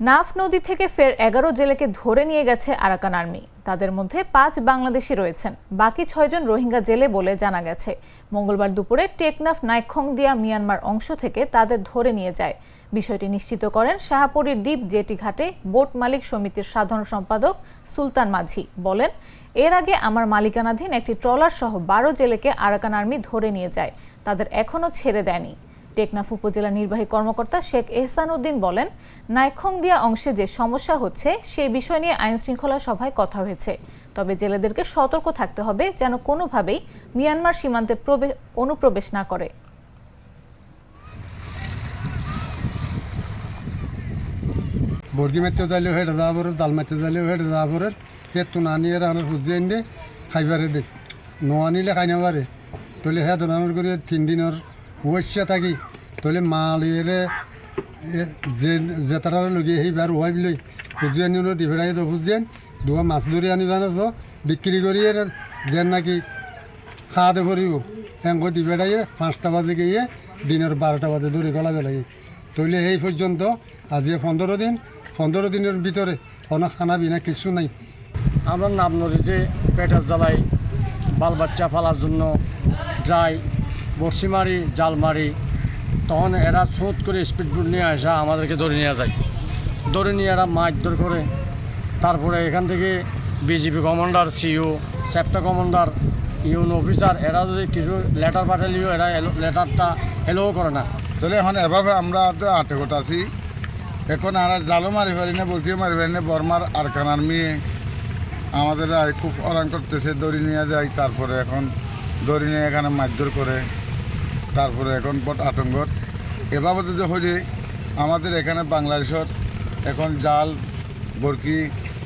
নাফ নদী থেকে ফের এগারো জেলেকে ধরে নিয়ে গেছে আরাকান আর্মি। তাদের মধ্যে পাঁচ বাংলাদেশি রয়েছেন। বাকি ছয়জন রোহিঙ্গা জেলে বলে জানা গেছে। মঙ্গলবার দুপুরে টেকনাফ নাইখং দিয়া মিয়ানমার অংশ থেকে তাদের ধরে নিয়ে যায়। বিষয়টি নিশ্চিত করেন শাহাপুরীর দ্বীপ জেটি ঘাটে বোট মালিক সমিতির সাধারণ সম্পাদক সুলতান মাঝি। বলেন, এর আগে আমার মালিকানাধীন একটি ট্রলার সহ বারো জেলেকে আরাকান আর্মি ধরে নিয়ে যায়। তাদের এখনও ছেড়ে দেয়নি। টেকনাফ উপজেলা নির্বাহী কর্মকর্তা শেখ এহসান উদ্দিন বলেন, নাইখংদিয়া অংশে যে সমস্যা হচ্ছে, সেই বিষয় নিয়ে আইন শৃঙ্খলা সভায় কথা হয়েছে। তবে জেলেদেরকে সতর্ক থাকতে হবে যেন কোনোভাবেই মিয়ানমার সীমান্তে প্রবে- অনুপ্রবেশ না করে। বর্গি মারতে যাইলেও হেঁটে যাওয়া পরে জাল মারতে যাইলেও হেঁটে যাওয়া পরে সে তুনানি এর আনার সূর্য এনে ন আনিলে খাই না করে তিন দিনের ওয়েসা থাকি। তলে মাল এরে যে জেতারার লগে সেইবার ওয়াইব লই সূর্য আনি দি ফেরাই তো দুয়া মাছ ধরে আনি জানাছ বিক্রি করি যেন নাকি খাওয়া দে করিব হেঙ্গ দি বেড়াইয়ে পাঁচটা বাজে গিয়ে দিনের বারোটা বাজে ধরে গলা বেলাই তইলে এই পর্যন্ত আজি পনেরো দিন পনেরো দিনের ভিতরে কোনো খানা বিনা কিছু নাই। আমরা নাম নদীতে পেটার জ্বালাই বাল বাচ্চা ফালার জন্য যাই। বড়শি মারি জাল মারি তখন এরা স্রোত করে স্পিড বোট নিয়ে আসা, আমাদেরকে ধরে নিয়ে যায়। ধরে নিয়ে এরা মাছ ধর করে। তারপরে এখান থেকে বিজেপি কমান্ডার সিইও সেপ্টা কমান্ডার ইউন অফিসার এরা যদি কিছু লেটার পাঠালিও এরা লেটারটা এলোও করে না। তাহলে এখন এভাবে আমরা তো আটকত আছি। এখন আর জালও মারি পারি না বরকিও মারি পারি না, বর্মার আর কানার মেয়ে আমাদের খুব অরান করতেছে দড়ি নিয়ে যায়, তারপরে এখন দড়ি নিয়ে এখানে মারধর করে। তারপরে এখন বট আতঙ্কত। এভাবে যদি হলে আমাদের এখানে বাংলাদেশের এখন জাল বরকি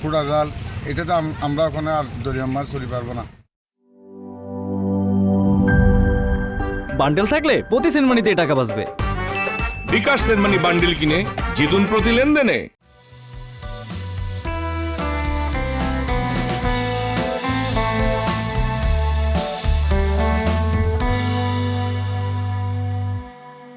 কুড়া জাল এটা তো আমরা ওখানে আর দড়ি মাছ চলি পারব না। বান্ডেল থাকলে প্রতি সিনেমানিতে টাকা বাঁচবে। বিকাশ সেনমানি বান্ডিল কিনে জিতুন প্রতি লেনদেনে।